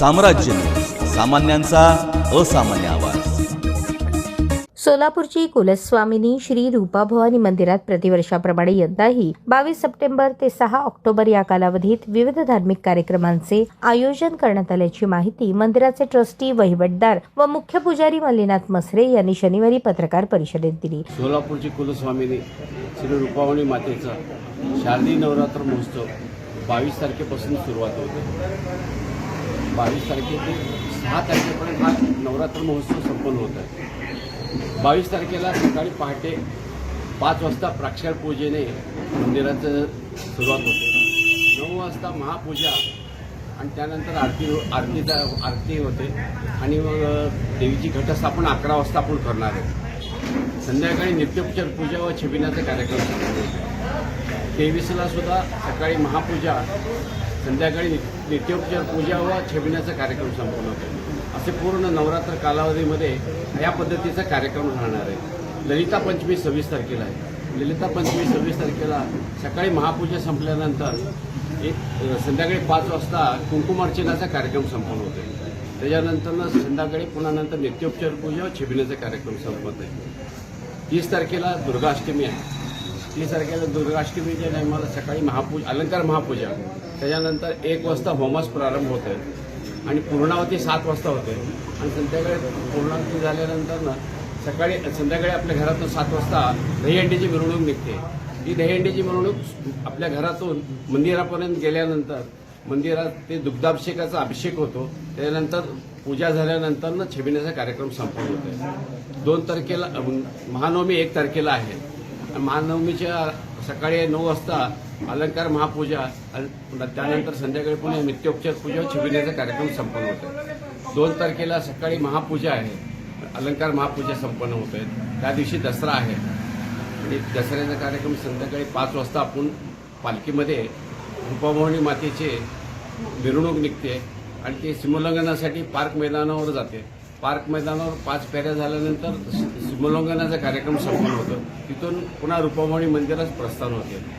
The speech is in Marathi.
साम्राज्य. सामान्यांचा असामान्य आवाज. सोलापूरची कुलस्वामिनी श्री रूपाभवानी मंदिरात प्रतिवर्षाप्रमाणे यंदाही बावीस सप्टेंबर ते सहा ऑक्टोबर या कालावधीत विविध धार्मिक कार्यक्रमांचे आयोजन करण्यात आल्याची माहिती मंदिराचे ट्रस्टी वहिवटदार व मुख्य पुजारी मल्लीनाथ मसरे यांनी शनिवारी पत्रकार परिषदेत दिली. सोलापूरची कुलस्वामिनी श्री रूपावणी मातेचा शारदी नवरात्र महोत्सव बावीस तारखेपासून सुरुवात होते बावीस तारखे ते सहा तारखेपर्यंत हा नवरात्र महोत्सव संपन्न होत आहे. बावीस तारखेला सकाळी पहाटे पाच वाजता प्राक्षर पूजेने मंदिराचं सुरुवात होते. नऊ वाजता महापूजा आणि त्यानंतर आरती आरतीचा आरती होते. आणि मग देवीची घटस्थापना अकरा वाजता आपण करणार आहे. संध्याकाळी नित्योपचार पूजा व छबिनाचा कार्यक्रम तेवीसला सुद्धा सकाळी महापूजा संध्याकाळी नित्योपचार पूजा व छबिनाचा कार्यक्रम संपन्न होतो. असे पूर्ण नवरात्र कालावधीमध्ये या पद्धतीचा कार्यक्रम राहणार आहे. ललिता पंचमी सव्वीस तारखेला आहे. ललिता पंचमी सव्वीस तारखेला सकाळी महापूजा संपल्यानंतर एक संध्याकाळी पाच वाजता कुंकुमार्चनाचा कार्यक्रम संपन्न होतो त्याच्यानंतर संध्याकाळी पुन्हा नंतर नित्योपचार पूजा व छबिनाचा कार्यक्रम संपत आहे तीस तारखेला दुर्गाष्टमी आहे. तीस तारखेला दुर्गाष्टमीच्या टायमाला सकाळी महापूजा अलंकार महापूजा. त्याच्यानंतर एक वाजता होमास प्रारंभ होत आहे आणि पूर्णावती सात वाजता होते आणि संध्याकाळी पूर्णावती झाल्यानंतर ना सकाळी संध्याकाळी आपल्या घरातून सात वाजता दहीहंडीची मिरवणूक निघते. ही दहीहंडीची मिरवणूक आपल्या घरातून मंदिरापर्यंत गेल्यानंतर मंदिरात ते दुग्धाभिषेकाचा अभिषेक होतो. त्याच्यानंतर पूजा झाल्यानंतर ना छबिण्याचा कार्यक्रम संपन्न होतो दोन तारखेला महानवमी एक तारखेला आहे. महानवमीच्या सकाळी नऊ वाजता अलंकार महापूजा अल- त्यानंतर संध्याकाळी पुन्हा नित्योपचार पूजा छिबिण्याचा कार्यक्रम संपन्न होतो दोन तारखेला सकाळी महापूजा आहे. अलंकार महापूजा संपन्न होत आहे त्या दिवशी दसरा आहे. आणि दसऱ्याचा कार्यक्रम संध्याकाळी पाच वाजता आपण पालखीमध्ये रूपाभवानी मातेचे मिरवणूक निघते आणि ते सिमोल्लंघनासाठी पार्क मैदानावर जाते. पार्क मैदानावर पाच फेऱ्या झाल्यानंतर सि- कार्यक्रम संपन्न होतो. तिथून पुन्हा रुपामणी मंदिरात प्रस्थान होते.